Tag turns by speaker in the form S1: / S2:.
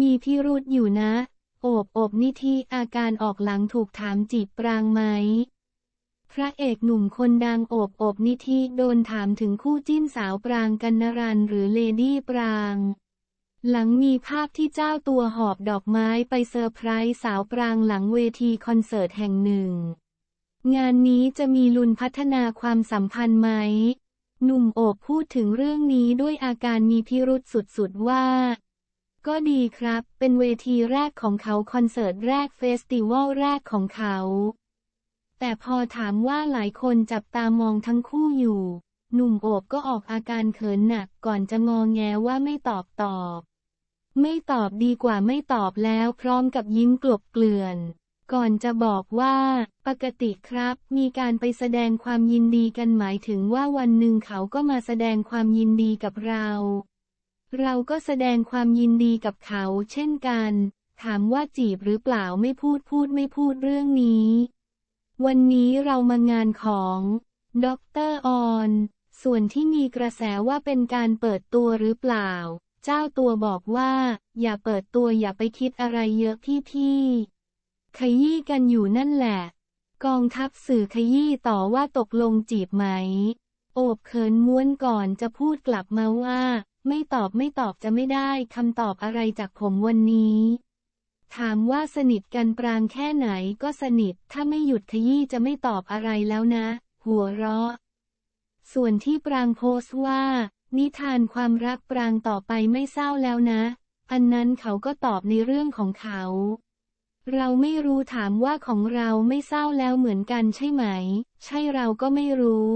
S1: มีพิรุธอยู่นะ โอบโอบนิธิอาการออกหลังถูกถามจีบปรางไหม พระเอกหนุ่มคนดังโอบโอบนิธิโดนถามถึงคู่จิ้นสาวปรางกันนรันหรือเลดี้ปรางหลังมีภาพที่เจ้าตัวหอบดอกไม้ไปเซอร์ไพรส์สาวปรางหลังเวทีคอนเสิร์ตแห่งหนึ่ง งานนี้จะมีลุนพัฒนาความสัมพันธ์ไหม หนุ่มโอบพูดถึงเรื่องนี้ด้วยอาการมีพิรุษสุดๆว่า ก็ดีครับ เป็นเวทีแรกของเขาคอนเสิร์ตแรกเฟสติวัลแรกของเขา แต่พอถามว่าหลายคนจับตามองทั้งคู่อยู่ หนุ่มโอบก็ออกอาการเขินหนักก่อนจะงองแงว่าไม่ตอบตอบ ไม่ตอบดีกว่าไม่ตอบแล้วพร้อมกับยิ้มกลบเกลื่อน ก่อนจะบอกว่า ปกติครับ มีการไปแสดงความยินดีกันหมายถึงว่าวันหนึ่งเขาก็มาแสดงความยินดีกับเรา เราก็แสดงความยินดีกับเขาเช่นกัน ถามว่าจีบหรือเปล่าไม่พูดพูดไม่พูดเรื่องนี้ วันนี้เรามางานของด็อกเตอร์ออน ส่วนที่มีกระแสว่าเป็นการเปิดตัวหรือเปล่า เจ้าตัวบอกว่า อย่าเปิดตัวอย่าไปคิดอะไรเยอะพี่พี่ๆขยี้กันอยู่นั่นแหละ กองทัพสื่อขยี้ต่อว่าตกลงจีบไหม โอบเขินม้วนก่อนจะพูดกลับมาว่า ไม่ตอบไม่ตอบจะไม่ได้คำตอบอะไรจากผมวันนี้ ถามว่าสนิทกันปรางแค่ไหนก็สนิท ถ้าไม่หยุดขยี้จะไม่ตอบอะไรแล้วนะ หัวเราะ ส่วนที่ปรางโพสต์ว่า นิทานความรักปรางต่อไปไม่เศร้าแล้วนะ อันนั้นเขาก็ตอบในเรื่องของเขา เราไม่รู้ถามว่าของเราไม่เศร้าแล้วเหมือนกันใช่ไหม ใช่เราก็ไม่รู้